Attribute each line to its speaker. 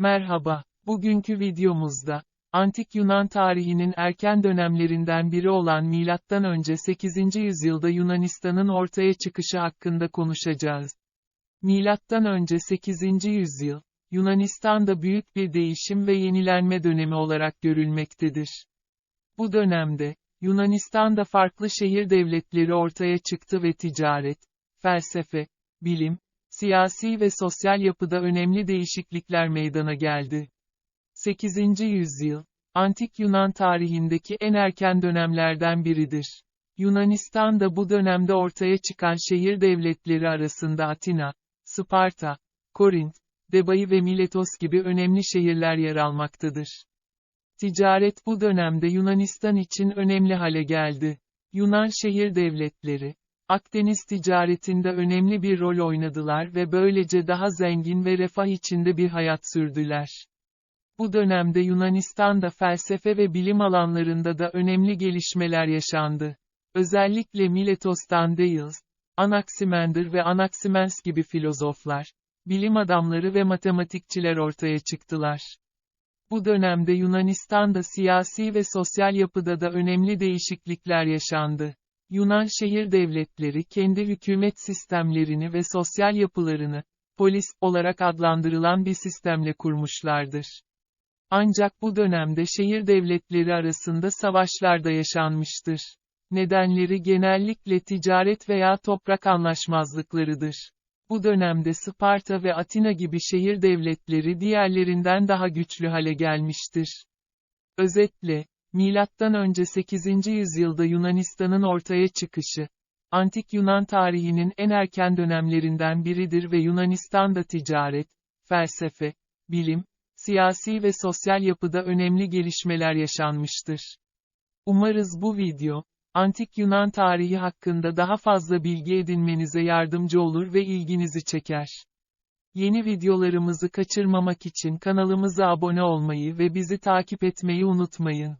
Speaker 1: Merhaba, bugünkü videomuzda, Antik Yunan tarihinin erken dönemlerinden biri olan M.Ö. 8. yüzyılda Yunanistan'ın ortaya çıkışı hakkında konuşacağız. M.Ö. 8. yüzyıl, Yunanistan'da büyük bir değişim ve yenilenme dönemi olarak görülmektedir. Bu dönemde, Yunanistan'da farklı şehir devletleri ortaya çıktı ve ticaret, felsefe, bilim, siyasi ve sosyal yapıda önemli değişiklikler meydana geldi. 8. yüzyıl, Antik Yunan tarihindeki en erken dönemlerden biridir. Yunanistan da bu dönemde ortaya çıkan şehir devletleri arasında Atina, Sparta, Korint, Debai ve Miletos gibi önemli şehirler yer almaktadır. Ticaret bu dönemde Yunanistan için önemli hale geldi. Yunan şehir devletleri, Akdeniz ticaretinde önemli bir rol oynadılar ve böylece daha zengin ve refah içinde bir hayat sürdüler. Bu dönemde Yunanistan'da felsefe ve bilim alanlarında da önemli gelişmeler yaşandı. Özellikle Miletos'tan Thales, Anaximander ve Anaximens gibi filozoflar, bilim adamları ve matematikçiler ortaya çıktılar. Bu dönemde Yunanistan'da siyasi ve sosyal yapıda da önemli değişiklikler yaşandı. Yunan şehir devletleri kendi hükümet sistemlerini ve sosyal yapılarını, polis olarak adlandırılan bir sistemle kurmuşlardır. Ancak bu dönemde şehir devletleri arasında savaşlar da yaşanmıştır. Nedenleri genellikle ticaret veya toprak anlaşmazlıklarıdır. Bu dönemde Sparta ve Atina gibi şehir devletleri diğerlerinden daha güçlü hale gelmiştir. Özetle, Milattan önce 8. yüzyılda Yunanistan'ın ortaya çıkışı, Antik Yunan tarihinin en erken dönemlerinden biridir ve Yunanistan'da ticaret, felsefe, bilim, siyasi ve sosyal yapıda önemli gelişmeler yaşanmıştır. Umarız bu video, Antik Yunan tarihi hakkında daha fazla bilgi edinmenize yardımcı olur ve ilginizi çeker. Yeni videolarımızı kaçırmamak için kanalımıza abone olmayı ve bizi takip etmeyi unutmayın.